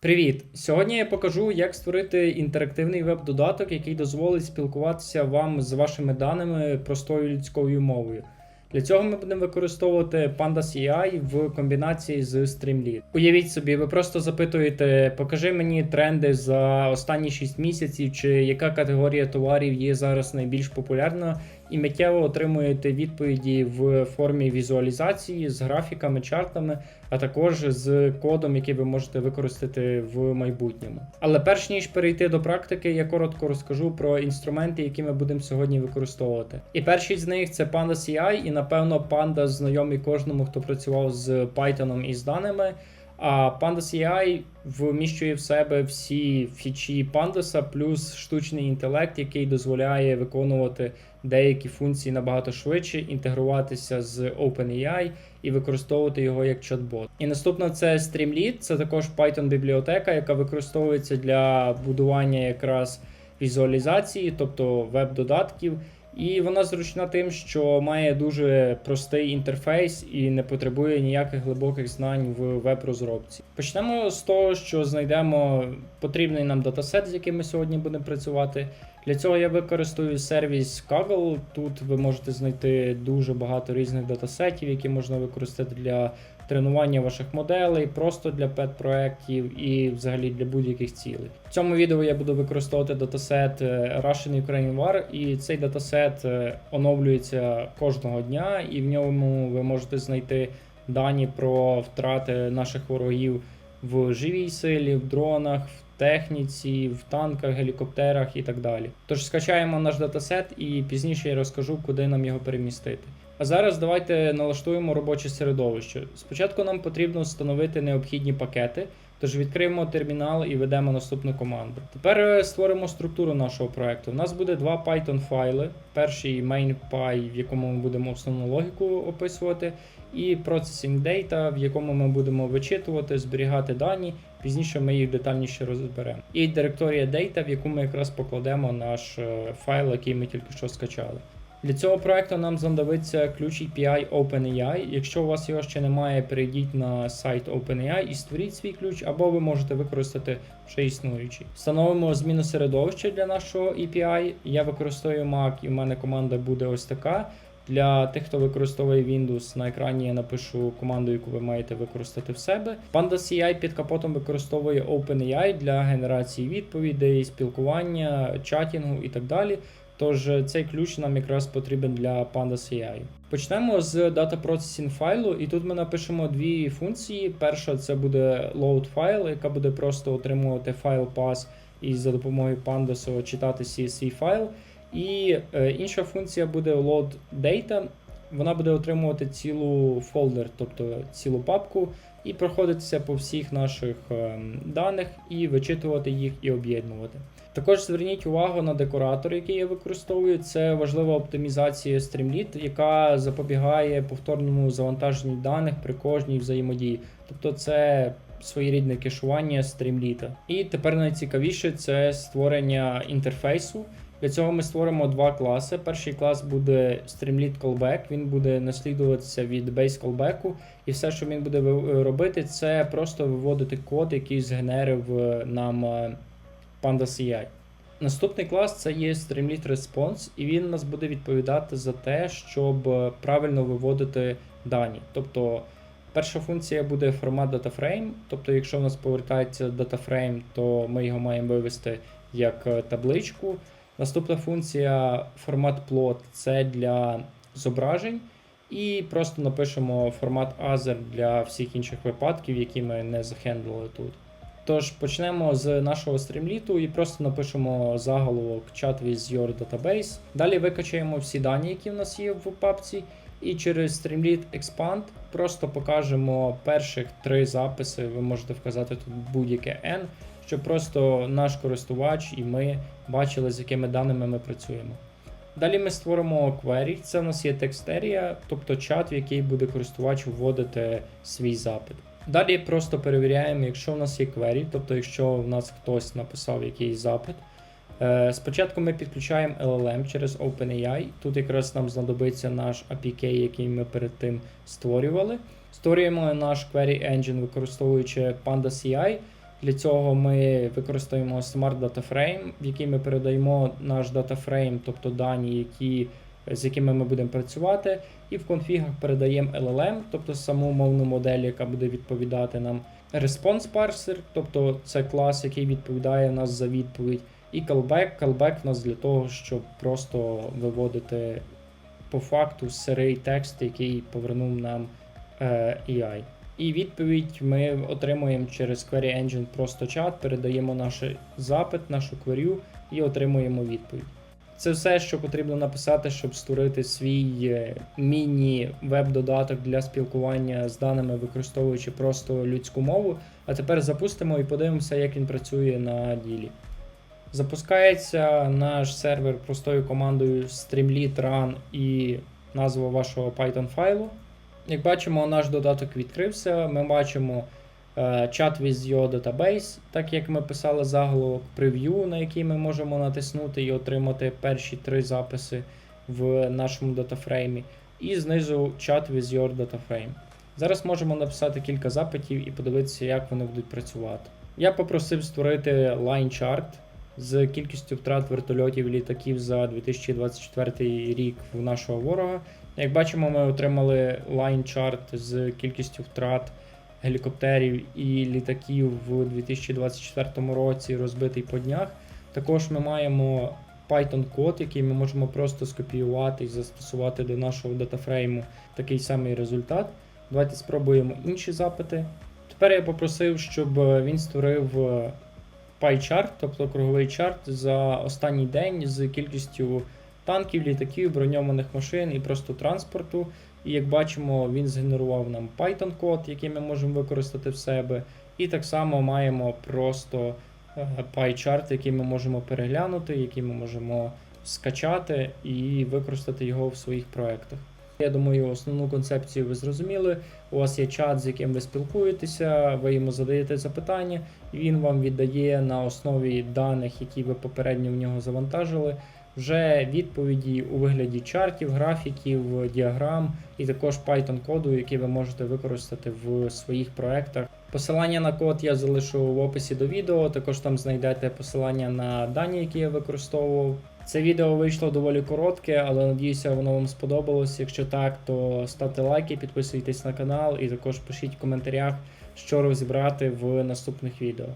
Привіт! Сьогодні я покажу, як створити інтерактивний веб-додаток, який дозволить спілкуватися вам з вашими даними простою людською мовою. Для цього ми будемо використовувати Pandas AI в комбінації з Streamlit. Уявіть собі, ви просто запитуєте, покажи мені тренди за останні 6 місяців, чи яка категорія товарів є зараз найбільш популярна, і миттєво отримуєте відповіді в формі візуалізації з графіками, чартами, а також з кодом, який ви можете використати в майбутньому. Але перш ніж перейти до практики, я коротко розкажу про інструменти, які ми будемо сьогодні використовувати. І перший з них це Pandas AI, і напевно Pandas знайомий кожному, хто працював з Python і з даними. А Pandas AI вміщує в себе всі фічі Pandas, плюс штучний інтелект, який дозволяє виконувати деякі функції набагато швидше, інтегруватися з OpenAI і використовувати його як чат-бот. І наступна це Streamlit, це також Python бібліотека, яка використовується для будування якраз візуалізації, тобто веб-додатків. І вона зручна тим, що має дуже простий інтерфейс і не потребує ніяких глибоких знань в веб-розробці. Почнемо з того, що знайдемо потрібний нам датасет, з яким ми сьогодні будемо працювати. Для цього я використовую сервіс Kaggle. Тут ви можете знайти дуже багато різних датасетів, які можна використати для тренування ваших моделей, просто для пет-проєктів і взагалі для будь-яких цілей. В цьому відео я буду використовувати датасет е, Russian Ukrainian War, і цей датасет е, оновлюється кожного дня, і в ньому ви можете знайти дані про втрати наших ворогів в живій силі, в дронах, в техніці, в танках, гелікоптерах і так далі. Тож скачаємо наш датасет і пізніше я розкажу, куди нам його перемістити. А зараз давайте налаштуємо робоче середовище. Спочатку нам потрібно встановити необхідні пакети, тож відкриємо термінал і ведемо наступну команду. Тепер е, створимо структуру нашого проекту. У нас буде два Python файли. Перший main.py, в якому ми будемо основну логіку описувати, і Processing Data, в якому ми будемо вичитувати, зберігати дані. Пізніше ми їх детальніше розберемо. І директорія Data, в яку ми якраз покладемо наш е, файл, який ми тільки що скачали. Для цього проекту нам знадобиться ключ API OpenAI. Якщо у вас його ще немає, перейдіть на сайт OpenAI і створіть свій ключ, або ви можете використати вже існуючий. Встановимо зміну середовища для нашого API. Я використовую Mac, і в мене команда буде ось така. Для тих, хто використовує Windows, на екрані я напишу команду, яку ви маєте використати в себе. Pandas CI під капотом використовує OpenAI для генерації відповідей, спілкування, чатінгу і так далі. Тож цей ключ нам якраз потрібен для Pandas AI. Почнемо з Data Processing файлу, і тут ми напишемо дві функції. Перша це буде load файл, яка буде просто отримувати файл pass і за допомогою Pandas читати CSV файл. І е, інша функція буде load data. Вона буде отримувати цілу фолдер, тобто цілу папку, і проходитися по всіх наших е, даних, і вичитувати їх і об'єднувати. Також зверніть увагу на декоратор, який я використовую. Це важлива оптимізація Streamlit, яка запобігає повторному завантаженню даних при кожній взаємодії. Тобто це своєрідне кешування Streamlit. І тепер найцікавіше це створення інтерфейсу. Для цього ми створимо два класи. Перший клас буде Streamlit Callback, він буде наслідуватися від base callback, і все, що він буде робити, це просто виводити код, який згенерив е, нам е, Pandas AI. Наступний клас це є Streamlit Response, і він нас буде відповідати за те, щоб е, правильно виводити дані. Тобто перша функція буде формат DataFrame, тобто, якщо в нас повертається DataFrame, то ми його маємо вивести як табличку. Наступна функція формат plot це для зображень. І просто напишемо формат other для всіх інших випадків, які ми не захендлили тут. Тож почнемо з нашого стрімліту і просто напишемо заголовок chat with your database. Далі викачаємо всі дані, які в нас є в папці. І через Streamlit Expand просто покажемо перших три записи. Ви можете вказати тут будь-яке N щоб просто наш користувач і ми бачили, з якими даними ми працюємо. Далі ми створимо query, це у нас є текстерія, тобто чат, в який буде користувач вводити свій запит. Далі просто перевіряємо, якщо в нас є query, тобто якщо в нас хтось написав якийсь запит. Е, спочатку ми підключаємо LLM через OpenAI. Тут якраз нам знадобиться наш APK, який ми перед тим створювали. Створюємо наш query engine, використовуючи Pandas CI. Для цього ми використовуємо Smart Data Frame, в який ми передаємо наш Frame, тобто дані, які, з якими ми будемо працювати, і в конфігах передаємо LLM, тобто саму мовну модель, яка буде відповідати нам. Response Parser, тобто це клас, який відповідає нас за відповідь. І callback. Callback в нас для того, щоб просто виводити по факту сирий текст, який повернув нам е, AI. І відповідь ми отримуємо через Query Engine просто чат, передаємо наш запит, нашу query і отримуємо відповідь. Це все, що потрібно написати, щоб створити свій е, міні-веб-додаток для спілкування з даними, використовуючи просто людську мову. А тепер запустимо і подивимося, як він працює на ділі. Запускається наш сервер простою командою streamlit run і назва вашого Python файлу. Як бачимо, наш додаток відкрився. Ми бачимо е, чат with your database, так як ми писали заголовок прев'ю, на який ми можемо натиснути і отримати перші три записи в нашому датафреймі. І знизу чат with your dataframe. Зараз можемо написати кілька запитів і подивитися, як вони будуть працювати. Я попросив створити line chart з кількістю втрат вертольотів і літаків за 2024 рік в нашого ворога. Як бачимо, ми отримали chart з кількістю втрат гелікоптерів і літаків в 2024 році, розбитий по днях. Також ми маємо Python код, який ми можемо просто скопіювати і застосувати до нашого датафрейму такий самий результат. Давайте спробуємо інші запити. Тепер я попросив, щоб він створив пай-чарт, тобто круговий чарт за останній день з кількістю танків, літаків, броньованих машин і просто транспорту. І як бачимо, він згенерував нам Python код, який ми можемо використати в себе. І так само маємо просто пай-чарт, який ми можемо переглянути, який ми можемо скачати і використати його в своїх проєктах. Я думаю, основну концепцію ви зрозуміли. У вас є чат, з яким ви спілкуєтеся, ви йому задаєте запитання, і він вам віддає на основі даних, які ви попередньо в нього завантажили, вже відповіді у вигляді чартів, графіків, діаграм і також Python коду, який ви можете використати в своїх проектах. Посилання на код я залишу в описі до відео. Також там знайдете посилання на дані, які я використовував. Це відео вийшло доволі коротке, але надіюся, воно вам сподобалось. Якщо так, то ставте лайки, підписуйтесь на канал і також пишіть в коментарях, що розібрати в наступних відео.